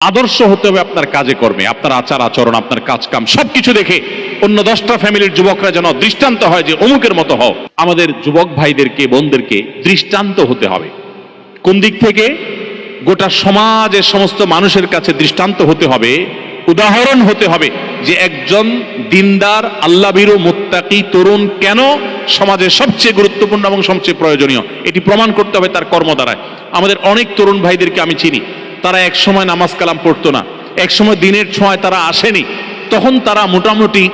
আদর্শ হতে হবে আপনার কাজে কর্মে, আপনার আচার আচরণ, আপনার কাজ কাম সবকিছু দেখে অন্য দশটা ফ্যামিলির যুবকরা যেন দৃষ্টান্ত হয় যে অমুকের মতো হও। আমাদের যুবক ভাইদেরকে, বোনদেরকে দৃষ্টান্ত হতে হবে। কোন দিক থেকে? গোটা সমাজের সমস্ত মানুষের কাছে দৃষ্টান্ত হতে হবে, উদাহরণ হতে হবে যে একজন দিনদার আল্লাবিরু মুত্তাকি তরুণ কেন সমাজের সবচেয়ে গুরুত্বপূর্ণ এবং সবচেয়ে প্রয়োজনীয়? এটি প্রমাণ করতে হবে তার কর্ম দ্বারায় আমাদের অনেক তরুণ ভাইদেরকে আমি চিনি। তারা এক সময় নামাজ কালাম পড়তো না। এক সময় দিনের ছোঁয়ায় তারা আসেনি। তখন তারা মোটামুটি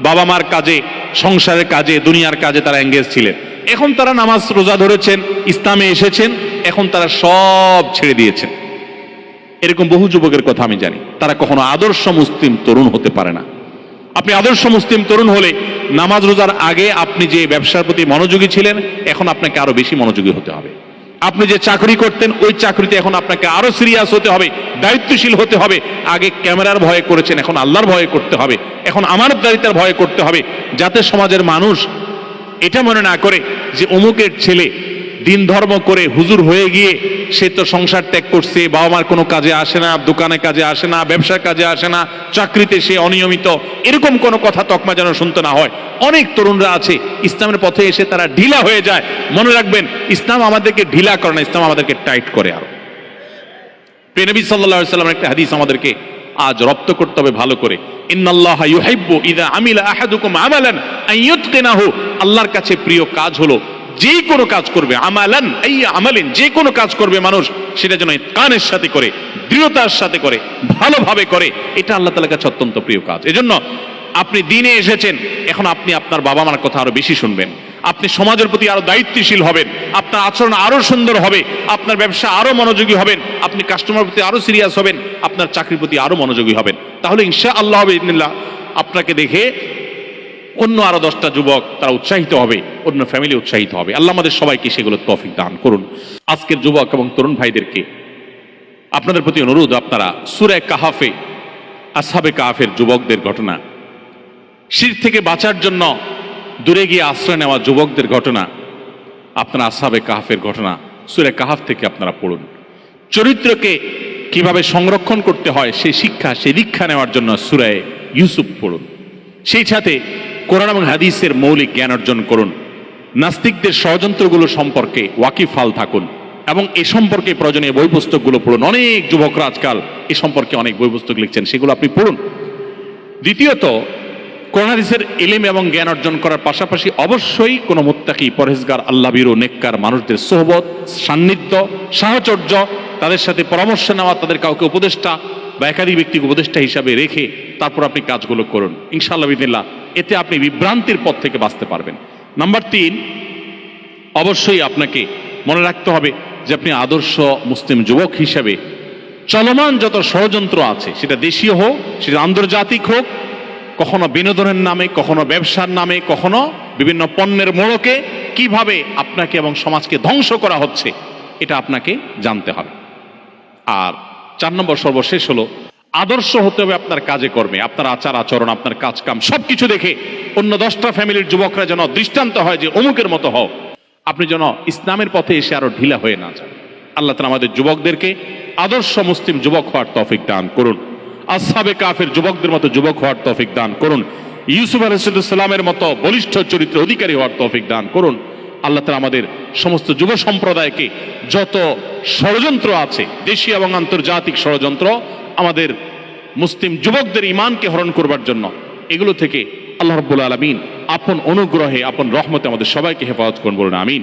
বাবা মার কাজে, সংসারের কাজে, দুনিয়ার কাজে তারা এঙ্গেজ ছিলেন। এখন তারা নামাজ রোজা ধরেছেন, ইসলামে এসেছেন, এখন তারা সব ছেড়ে দিয়েছেন। এরকম বহু যুবকের কথা আমি জানি। তারা কখনো আদর্শ মুসলিম তরুণ হতে পারে না। আপনি আদর্শ মুসলিম তরুণ হলে নামাজ রোজার আগে আপনি যে ব্যবসার প্রতি মনোযোগী ছিলেন, এখন আপনাকে আরও বেশি মনোযোগী হতে হবে। আপনি যে চাকরি করতেন, ওই চাকরিতে এখন আপনাকে আরও সিরিয়াস হতে হবে, দায়িত্বশীল হতে হবে। আগে ক্যামেরার ভয়ে করেছেন, এখন আল্লাহর ভয়ে করতে হবে। এখন আমার দায়িত্বের ভয়ে করতে হবে, যাতে সমাজের মানুষ এটা মনে না করে যে অমুকের ছেলে দিন ধর্ম করে হুজুর হয়ে গিয়ে সে তো সংসার ত্যাগ করছে বাবা মার কোনো কাজে আসে না, দোকানে কাজে আসে না, ব্যবসার কাজে আসে না, চাকরিতে সে অনিয়মিত, এরকম কোনো কথা তকমা যেন শুনতে না হয়। অনেক তরুণরা আছে, ইসলামের পথে এসে তারা ঢিলা হয়ে যায়। মনে রাখবেন, ইসলাম আমাদেরকে ঢিলা করে না, ইসলাম আমাদেরকে টাইট করে আরও। প্রেনবী সাল্লাহ সাল্লামের একটা হাদিস আমাদেরকে আজ রপ্ত করতে হবে ভালো করে। ইন্নাল্লাহ ইউহিব্বু ইদা আমিলা আহাদুকুম আমালান আন ইউতকিনাহু। আল্লাহর কাছে প্রিয় কাজ হলো যে কোনো কাজ করবে, আমালান, এই আমালিন, যে কোনো কাজ করবে মানুষ, সেটা যেন কানের সাথে করে, দৃঢ়তার সাথে করে, ভালোভাবে করে, এটা আল্লাহ তাআলার কাছে অত্যন্ত প্রিয় কাজ। এজন্য আপনি দিনে এসেছেন, এখন আপনি আপনার বাবা মার কথা আরও বেশি শুনবেন। আপনি সমাজের প্রতি আরও দায়িত্বশীল হবেন, আপনার আচরণ আরও সুন্দর হবে, আপনার ব্যবসা আরও মনোযোগী হবেন, আপনি কাস্টমার প্রতি আরও সিরিয়াস হবেন, আপনার চাকরির প্রতি আরও মনোযোগী হবেন। তাহলে ইনশা আল্লাহ আপনাকে দেখে অন্য আরও দশটা যুবক তারা উৎসাহিত হবে, অন্য ফ্যামিলি উৎসাহিত হবে। আল্লাহ আমাদের সবাইকে সেগুলো তৌফিক দান করুন। আজকের যুবক এবং তরুণ ভাইদেরকে আপনাদের প্রতি অনুরোধ, আপনারা সুরে কাহাফে, আসহাবে কাহাফের যুবকদের ঘটনা, শির থেকে বাঁচার জন্য দূরে গিয়ে আশ্রয় নেওয়া যুবকদের ঘটনা, আপনারা আসাবে কাহাফের ঘটনা, সুরে কাহাফ থেকে আপনারা পড়ুন। চরিত্রকে কীভাবে সংরক্ষণ করতে হয়, সেই শিক্ষা, সেই দীক্ষা নেওয়ার জন্য সুরায় ইউসুফ পড়ুন। সেই সাথে কোরআন এবং হাদিসের মৌলিক জ্ঞান অর্জন করুন। নাস্তিকদের ষড়যন্ত্রগুলো সম্পর্কে ওয়াকিফাল থাকুন। এবং এ সম্পর্কে প্রয়োজনীয় বই পুস্তকগুলো পড়ুন। অনেক যুবকরা আজকাল এ সম্পর্কে অনেক বই পুস্তক লিখছেন, সেগুলো আপনি পড়ুন। দ্বিতীয়ত, কোরআন হাদিসের এলিম এবং জ্ঞান অর্জন করার পাশাপাশি অবশ্যই কোনো মুত্তাকি, পরহেজগার, আল্লাহবিরু নেককার মানুষদের সোহবত, সান্নিধ্য, সাহচর্য, তাদের সাথে পরামর্শ নেওয়া, তাদের কাউকে উপদেষ্টা বা একাধিক ব্যক্তিকে উপদেষ্টা হিসাবে রেখে তারপর আপনি কাজগুলো করুন। ইনশাআল্লাহ বিদিল্লাহ এতে আপনি বিভ্রান্তির পথ থেকে বাঁচতে পারবেন। নাম্বার তিন, অবশ্যই আপনাকে মনে রাখতে হবে যে আপনি আদর্শ মুসলিম যুবক হিসেবে চলমান যত ষড়যন্ত্র আছে, সেটা দেশীয় হোক, সেটা আন্তর্জাতিক হোক, কখনো বিনোদনের নামে, কখনো ব্যবসার নামে, কখনো বিভিন্ন পণ্যের মোড়কে কীভাবে আপনাকে এবং সমাজকে ধ্বংস করা হচ্ছে, এটা আপনাকে জানতে হবে। আর চার নম্বর সর্বশেষ হলো আদর্শ হতে হবে আপনার কাজে কর্মে, আপনার আচার আচরণ, আপনার কাজ কাম সবকিছু দেখে অন্য দশটা ফ্যামিলির যুবকরা যেন দৃষ্টান্ত হয় যে অমুকের মতো হও। আপনি যেন ইসলামের পথে এসে আরও ঢিলা হয়ে না যান। আল্লাহ তালা আমাদের যুবকদেরকে আদর্শ মুসলিম যুবক হওয়ার তৌফিক দান করুন। আসহাবে কাফের যুবকদের মতো যুবক হওয়ার তৌফিক দান করুন। ইউসুফ আলাইসাল্লামের মতো বলিষ্ঠ চরিত্র অধিকারী হওয়ার তৌফিক দান করুন। আল্লাহ তালা আমাদের সমস্ত যুব সম্প্রদায়কে যত ষড়যন্ত্র আছে, দেশীয় এবং আন্তর্জাতিক ষড়যন্ত্র আমাদের মুসলিম যুবকদের ইমানকে হরণ করবার জন্য। এগুলো থেকে আল্লাহ রব্বুল আলমিন আপন অনুগ্রহে, আপন রহমতে আমাদের সবাইকে হেফাজত করুন বলুন, আমিন।